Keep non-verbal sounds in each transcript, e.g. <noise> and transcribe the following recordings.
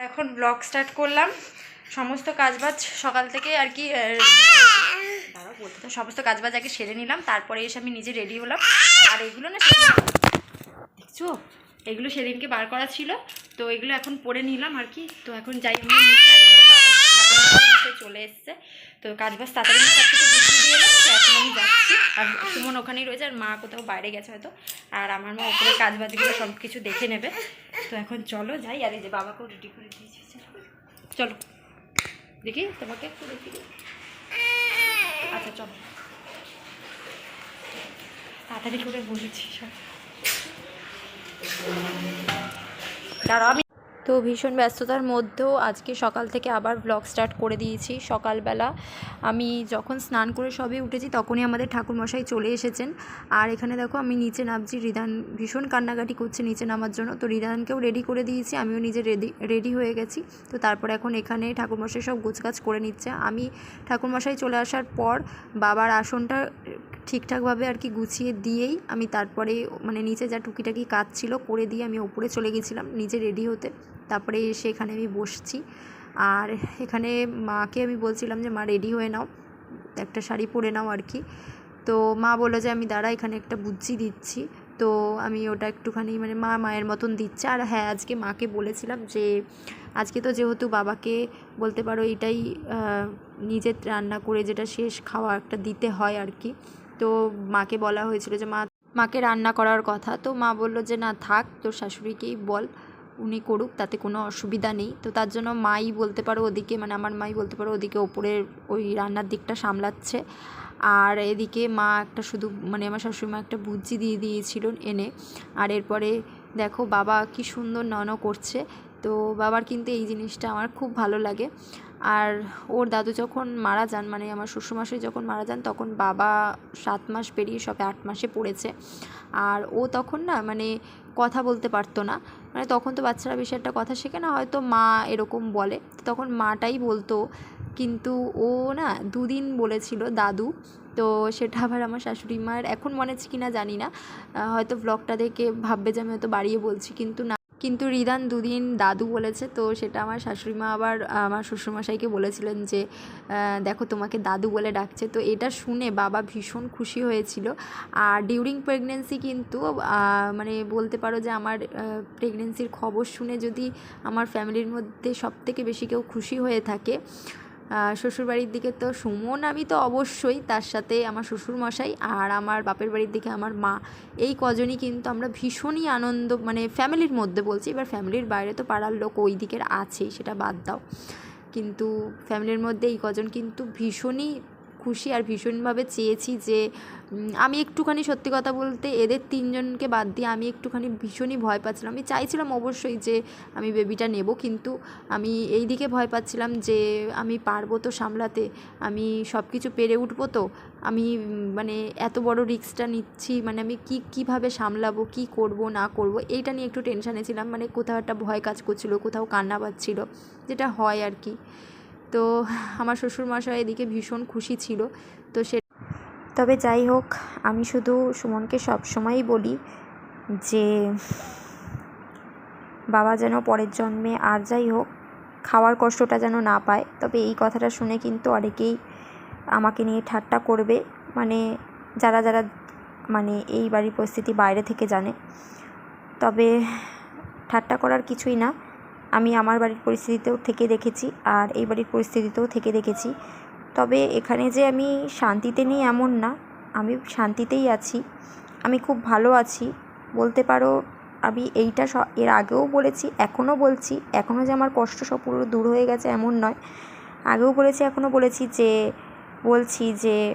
এখন blog start করলাম। সমস্ত কাজবাজ সকাল থেকে আর কি সমস্ত কাজবাজ আগে সেরে নিলাম, তারপরে এসে আমি নিজে রেডি হলাম। আর এগুলো না দেখছ? এগুলো সেদিনকে বার করা ছিল, তো এগুলো এখন পরে নিলাম আর কি। তো এখন যাই, আমি চলে এসছে। তো কাজবাজ তাড়াতাড়ি সব কিছু দিয়ে এলাম এখন আমি যাচ্ছি। আর সুমন ওখানেই রয়েছে, আর মা কোথাও বাইরে গেছে হয়তো। আর আমার মা ওপরে কাজবাজগুলো সব কিছু দেখে নেবে। তো এখন চলো যাই, আর এই যে বাবাকেও রেডি করে দিয়েছি, চলো। দেখি তোমাকে একটু দেখি। আচ্ছা চলো। তাড়াতাড়ি করে বলেছি সব দাঁড়াও, আমি তো ভীষণ ব্যস্ততার মধ্যেও আজকে সকাল থেকে আবার ব্লগ স্টার্ট করে দিয়েছি। সকালবেলা আমি যখন স্নান করে সবই উঠেছি তখনই আমাদের ঠাকুরমশাই চলে এসেছেন। আর এখানে দেখো আমি নিচে নামছি, রিদান ভীষণ কান্নাকাটি করছে নিচে নামার জন্য। তো রিদানকেও রেডি করে দিয়েছি, আমিও নিজে রেডি রেডি হয়ে গেছি। তো তারপর এখন এখানে ঠাকুরমশাই সব গোছগাছ করে নিচ্ছে। আমি ঠাকুরমশাই চলে আসার পর বাবার আসনটা ঠিকঠাকভাবে আর কি গুছিয়ে দিয়েই আমি তারপরে মানে নিচে যা টুকিটাকি কাজ ছিল করে দিয়ে আমি ওপরে চলে গেছিলাম নিজে রেডি হতে। তারপরে এসে এখানে আমি বসছি। আর এখানে মাকে আমি বলছিলাম যে, মা রেডি হয়ে নাও। একটা শাড়ি পরে নাও আর কি। তো মা বলল যে, আমি দাঁড়া, এখানে একটা বুজ্জি দিচ্ছি। তো আমি ওটা একটুখানি মানে মা মায়ের মতন দিচ্ছে। আর হ্যাঁ আজকে মাকে বলেছিলাম যে, আজকে তো যেহেতু বাবাকে বলতে পারো এটাই নিজে রান্না করে যেটা শেষ খাওয়া একটা দিতে হয় আর কি। তো মাকে বলা হয়েছিল যে, মা, মাকে রান্না করার কথা। তো মা বলল যে, না, থাক, তোর শাশুড়িকেই বল। উনি করুক, তাতে কোনো অসুবিধা নেই। তো তার জন্য মাই বলতে পারো ওদিকে মানে আমার মাই বলতে পারো ওদিকে ওপরের ওই রান্নার দিকটা সামলাচ্ছে। আর এদিকে মা একটা শুধু মানে আমার শাশুড়ি মা একটা বুজ্জি দিয়ে দিয়েছিল এনে। আর এরপরে দেখো বাবা কি সুন্দর নন করছে। তো বাবার কিন্তু এই জিনিসটা আমার খুব ভালো লাগে। আর ওর দাদু যখন মারা যান মানে আমার শ্বশুরমশাই যখন মারা যান, তখন বাবা সাত মাস পেরিয়ে সবে আট মাসে পড়েছে। আর ও তখন না মানে কথা বলতে পারতো না। মানে তখন তো বাচ্চারা বেশি একটা কথা শেখে না, হয়তো মা এরকম বলে। তখন মাটাই বলতো। কিন্তু ও না, দুদিন বলেছিল, দাদু, তো সেটা আবার আমার শাশুড়ি মায়ের এখন মনে আছে কিনা জানি না। হয়তো ব্লগটা দেখে ভাববে যে আমি হয়তো বাড়িয়ে বলছি, কিন্তু না। কিন্তু রিদান দুদিন দাদু বলেছে, তো সেটা আমার শাশুড়িমা আবার, আমার শ্বশুরমশাইকে বলেছিলেন যে দেখো তোমাকে দাদু বলে ডাকছে। তো এটা শুনে বাবা ভীষণ খুশি হয়েছিল। আর ডিউরিং প্রেগনেন্সি কিন্তু মানে বলতে পারো যে আমার প্রেগনেন্সির খবর শুনে যদি আমার ফ্যামিলির মধ্যে সব থেকে বেশি কেউ খুশি হয়ে থাকে শ্বশুরবাড়ির দিকে তো সুমন, আমি তো অবশ্যই তার সাথে আমার শ্বশুরমশাই আর আমার বাপের বাড়ির দিকে আমার মা, এই কজনই কিন্তু আমরা ভীষণই আনন্দ মানে ফ্যামিলির মধ্যে বলছি, এবার ফ্যামিলির বাইরে তো পাড়ার লোক ওই দিকের আছেই, সেটা বাদ দাও। কিন্তু ফ্যামিলির মধ্যে এই কজন কিন্তু ভীষণই খুশি আর ভীষণভাবে চেয়েছি যে আমি একটুখানি সত্যি কথা বলতে এদের তিনজনকে বাদ দিয়ে আমি একটুখানি ভীষণই ভয় পাচ্ছিলাম। আমি চাইছিলাম অবশ্যই যে, আমি বেবিটা নেব কিন্তু আমি এই দিকে ভয় পাচ্ছিলাম যে, আমি পারব তো সামলাতে, আমি সব কিছু পেরে উঠবো তো, আমি মানে এত বড় রিস্কটা নিচ্ছি মানে আমি কি, কীভাবে সামলাবো, কি করব, না করব, এইটা নিয়ে একটু টেনশানে ছিলাম মানে কোথাও একটা ভয় কাজ করছিল, কোথাও কান্না পাচ্ছিল যেটা হয় আর কি। তো আমার শ্বশুরমশাই এদিকে ভীষণ খুশি ছিল, তো সে তবে যাই হোক, আমি শুধু সুমনকে সবসময়ই বলি যে, বাবা যেন পরের জন্মে আর যাই হোক, খাওয়ার কষ্টটা যেন না পায়। তবে এই কথাটা শুনে কিন্তু অনেকেই আমাকে নিয়ে ঠাট্টা করবে। মানে যারা যারা মানে এই বাড়ির পরিস্থিতি বাইরে থেকে জানে। তবে ঠাট্টা করার কিছুই না। আমি আমার বাড়ির পরিস্থিতিতেও থেকে দেখেছি আর এই বাড়ির পরিস্থিতিতেও থেকে দেখেছি। তবে এখানে যে আমি শান্তিতে নেই এমন না। আমি শান্তিতেই আছি। আমি খুব ভালো আছি। বলতে পারো, আমি এইটা এর আগেও বলেছি, এখনও বলছি। এখনও যে আমার কষ্ট সব পুরো দূর হয়ে গেছে এমন নয়। আগেও বলেছি, এখনও বলেছি যে, বলছি যে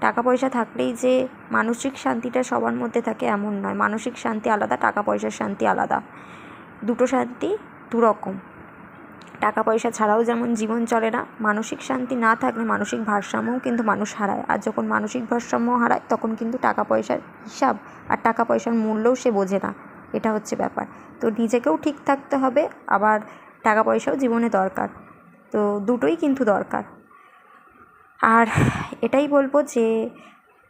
টাকা পয়সা থাকলেই যে মানসিক শান্তিটা সবার মধ্যে থাকে এমন নয়। মানসিক শান্তি আলাদা টাকা পয়সার শান্তি আলাদা। দুটো শান্তি, দু রকম। টাকা পয়সা ছাড়াও যেমন জীবন চলে না, মানসিক শান্তি না থাকলে মানসিক ভারসাম্যও কিন্তু মানুষ হারায়। আর যখন মানসিক ভারসাম্য হারায়, তখন কিন্তু টাকা পয়সার হিসাব আর টাকা পয়সার মূল্যও সে বোঝে না। এটা হচ্ছে ব্যাপার। তো নিজেকেও ঠিক থাকতে হবে, আবার টাকা পয়সাও জীবনে দরকার। তো দুটোই কিন্তু দরকার। আর এটাই বলব যে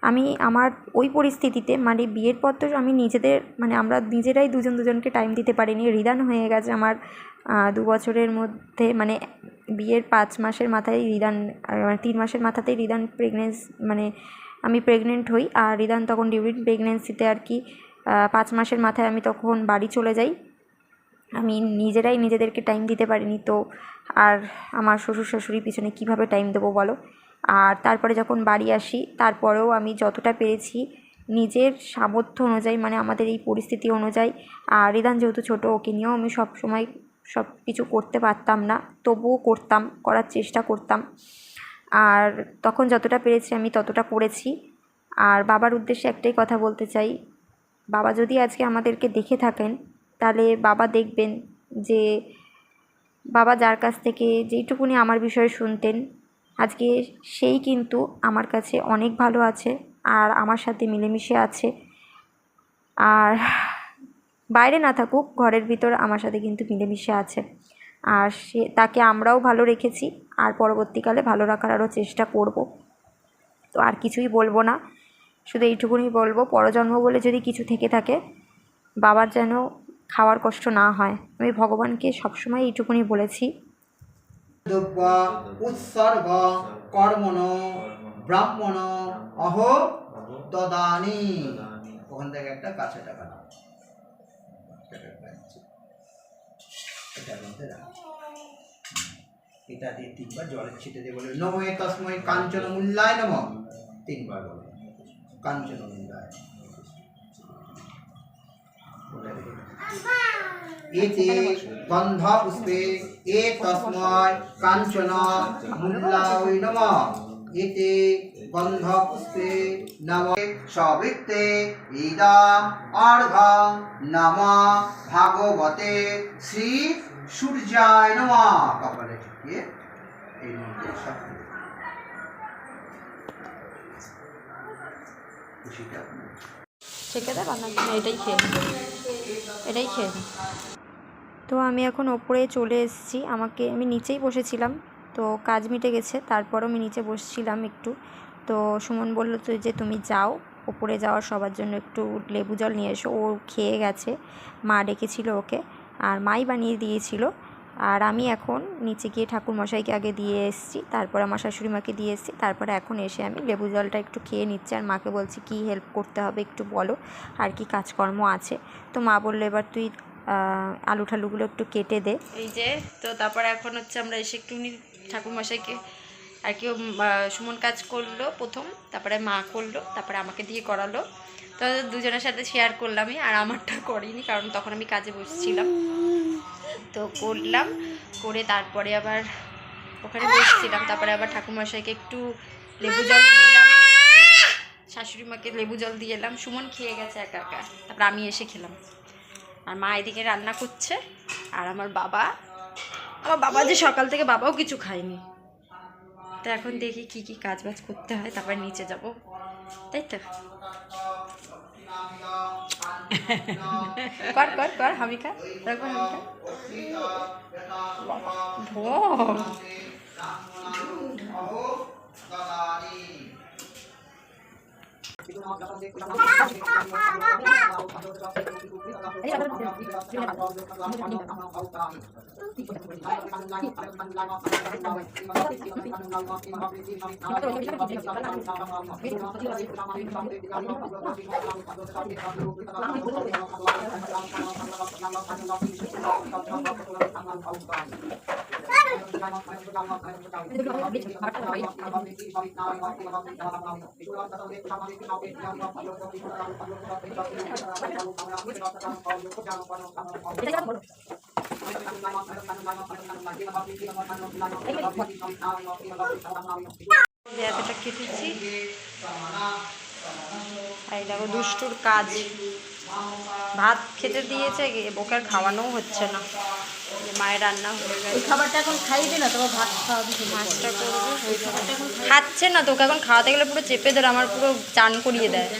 আমি আমার ওই পরিস্থিতিতে মানে বিয়ের পর তো আমি নিজেদের মানে আমরা নিজেরাই দুজন দুজনকে টাইম দিতে পারিনি। রিদান হয়ে গেছে আমার দু বছরের মধ্যে মানে বিয়ের পাঁচ মাসের মাথায় রিদান মানে তিন মাসের মাথাতেই রিদান প্রেগনেন্স মানে আমি প্রেগনেন্ট হই। আর রিদান তখন ডিউরিং প্রেগনেন্সিতে আর কি পাঁচ মাসের মাথায় আমি তখন বাড়ি চলে যাই। আমি নিজেরাই নিজেদেরকে টাইম দিতে পারিনি। তো আর আমার শ্বশুর শাশুড়ির পিছনে কীভাবে টাইম দেবো বলো? আর তারপরে যখন বাড়ি আসি, তারপরেও আমি যতটা পেরেছি নিজের সামর্থ্য অনুযায়ী মানে আমাদের এই পরিস্থিতি অনুযায়ী, আর রিদান যেহেতু ছোটো, ওকে নিয়েও আমি সব সময় সব কিছু করতে পারতাম না, তবুও করতাম, করার চেষ্টা করতাম। আর তখন যতটা পেরেছি আমি ততটা করেছি। আর বাবার উদ্দেশ্যে একটাই কথা বলতে চাই, বাবা যদি আজকে আমাদেরকে দেখে থাকেন, তাহলে বাবা দেখবেন যে বাবা যার কাছ থেকে যেইটুকুনি আমার বিষয়ে শুনতেন আজকে সেই কিন্তু আমার কাছে অনেক ভালো আছে আর আমার সাথে মিলেমিশে আছে। আর বাইরে না থাকুক, ঘরের ভিতর আমার সাথে কিন্তু মিলেমিশে আছে। আর সে, তাকে আমরাও ভালো রেখেছি। আর পরবর্তীকালে ভালো রাখার আরও চেষ্টা করব। তো আর কিছুই বলব না। শুধু এইটুকুনি বলব, পরজন্ম বলে যদি কিছু থেকে থাকে, বাবার যেন খাওয়ার কষ্ট না হয়। আমি ভগবানকে সবসময় এইটুকুনি বলেছি। উৎসর্গ কর্মণ ব্রাহ্মণ অহ দদানি ওখান থেকে একটা কাছে টাকা নাও। এটা দিয়ে তিনবার জলের ছিটে দিয়ে বলে নময়ে তসময় কাঞ্চন মূল্যায় নম। তিনবার বলে। কাঞ্চন মূল্যায়। এতে গন্ধ পুষ্পে এ তস্ময় কাঞ্চন মূল্যায় নম এতে গন্ধ পুষ্পে নম সবৃত্তে ইদম অর্ঘ নম ভাগবতে শ্রী সূর্যায় নম কপালে ঠেকিয়ে এই মন্ত্রে সব ছেঁকে দেয় রান্না এটাই খেয়ে। এটাই খেয়ে। তো আমি এখন ওপরে চলে এসেছি। আমাকে আমি নিচেই বসেছিলাম, তো কাজ মিটে গেছে। তারপরও আমি নিচে বসছিলাম একটু। তো সুমন বলল, তুই যে তুমি যাও, ওপরে যাওয়ার সবার জন্য একটু লেবু জল নিয়ে এসো। ও খেয়ে গেছে, মা ডেকেছিল ওকে। আর মাই বানিয়ে দিয়েছিল। আর আমি এখন নিচে গিয়ে ঠাকুর মশাইকে আগে দিয়ে এসেছি, তারপর আমার শাশুড়ি মাকে দিয়ে এসেছি, তারপরে এখন এসে আমি লেবু জলটা একটু খেয়ে নিচ্ছি আর মাকে বলছি কি হেল্প করতে হবে একটু বলো আর কি কাজকর্ম আছে। তো মা বলল এবার তুই আলু ঠালুগুলো একটু কেটে দে। এই যে, তো তারপরে এখন হচ্ছে আমরা এসে একটুখানি ঠাকুর মশাইকে আর কি সুমন কাজ করল প্রথম, তারপরে মা করল, তারপরে আমাকে দিয়ে করালো। তো দুজনের সাথে শেয়ার করলামই আর আমারটা করিনি কারণ তখন আমি কাজে বসছিলাম। তো করলাম, করে তারপরে আবার ওখানে বসছিলাম। তারপরে আবার ঠাকুরমশাইকে একটু লেবু জল দিয়ে এলাম। শাশুড়ি মাকে লেবু জল দিয়ে এলাম। সুমন খেয়ে গেছে একা একা। তারপর আমি এসে খেলাম। আর মা এদিকে রান্না করছে। আর আমার বাবা আমার বাবা যে সকাল থেকে বাবাও কিছু খায়নি। তো এখন দেখি কি কি কাজ বাজ করতে হয়। তারপর নিচে যাব। তাই তো? <laughs> কর কর কর হামিকা। তারপর হামিকা। ভো যে দুষ্টুর কাজ। ভাত খেতে দিয়েছে বোকার খাওয়ানোও হচ্ছে না। মায়ের রান্না হয়ে গেছে। খাবারটা এখন খাইয়ে না তোমার ভাত খাওয়াবি করব খাবারটা এখন খাচ্ছে না তোকে এখন খাওয়াতে গেলে পুরো চেপে ধরে আমার পুরো চান করিয়ে দেয়।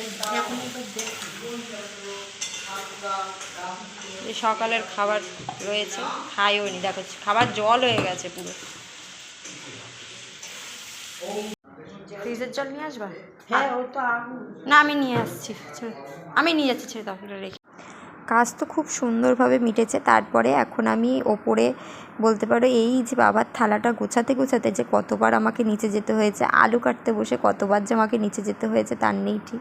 সকালের খাবার রয়েছে খাইও নি দেখো খাবার জল হয়ে গেছে পুরো। ফ্রিজের জল নিয়ে আসবা? হ্যাঁ তো না আমি নিয়ে আসছি আমি নিয়ে যাচ্ছি ছেড়ে দাও রেখে। কাজ তো খুব সুন্দরভাবে মিটেছে। তারপরে এখন আমি ওপরে বলতে পারো এই যে বাবার থালাটা গোছাতে গোছাতে যে কতবার আমাকে নিচে যেতে হয়েছে, আলু কাটতে বসে কতবার যে আমাকে নিচে যেতে হয়েছে তার নেই ঠিক।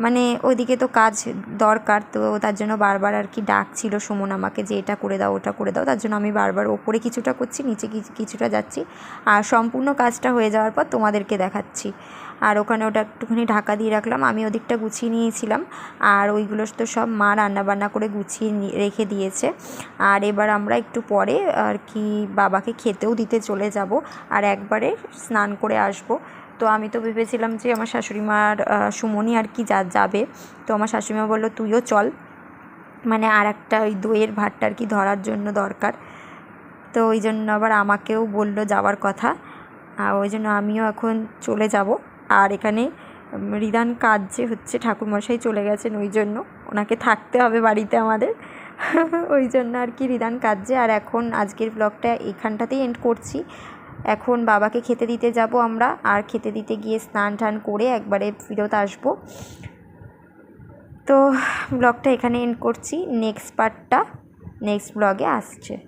মানে ওইদিকে তো কাজ দরকার, তো তার জন্য বারবার আর কি ডাকছিল সুমন আমাকে যে এটা করে দাও, ওটা করে দাও। তার জন্য আমি বারবার ওপরে কিছুটা করছি, নিচে কিছু- কিছুটা যাচ্ছি। আর সম্পূর্ণ কাজটা হয়ে যাওয়ার পর তোমাদেরকে দেখাচ্ছি। আর ওখানে ওটা একটুখানি ঢাকা দিয়ে রাখলাম। আমি ওদিকটা গুছিয়ে নিয়েছিলাম আর ওইগুলো তো সব মা রান্না বান্না করে গুছিয়ে রেখে দিয়েছে। আর এবার আমরা একটু পরে আর কি বাবাকে খেতেও দিতে চলে যাব আর একবারে স্নান করে আসব। তো আমি তো ভেবেছিলাম যে আমার শাশুড়ি মার আহ, সুমনই আর কি যা যাবে। তো আমার শাশুড়ি মা বলল তুইও চল। মানে আর একটা ওই দইয়ের ভাতটা আর কি ধরার জন্য দরকার। তো ওই জন্য আবার আমাকেও বলল যাওয়ার কথা। আর ওই জন্য আমিও এখন চলে যাব। আর এখানে রিদান কাজ যে হচ্ছে, ঠাকুরমশাই চলে গেছেন ওই জন্য। ওনাকে থাকতে হবে বাড়িতে আমাদের। <laughs> ওই জন্য আর কি রিদান কাজে আর এখন আজকের ব্লগটা এখানটাতেই এন্ড করছি। এখন বাবাকে খেতে দিতে যাব আমরা। আর খেতে দিতে গিয়ে স্নান টান করে একবারে ফেরত আসব। তো ব্লগটা এখানে এন্ড করছি। নেক্সট পার্টটা নেক্সট ব্লগে আসছে।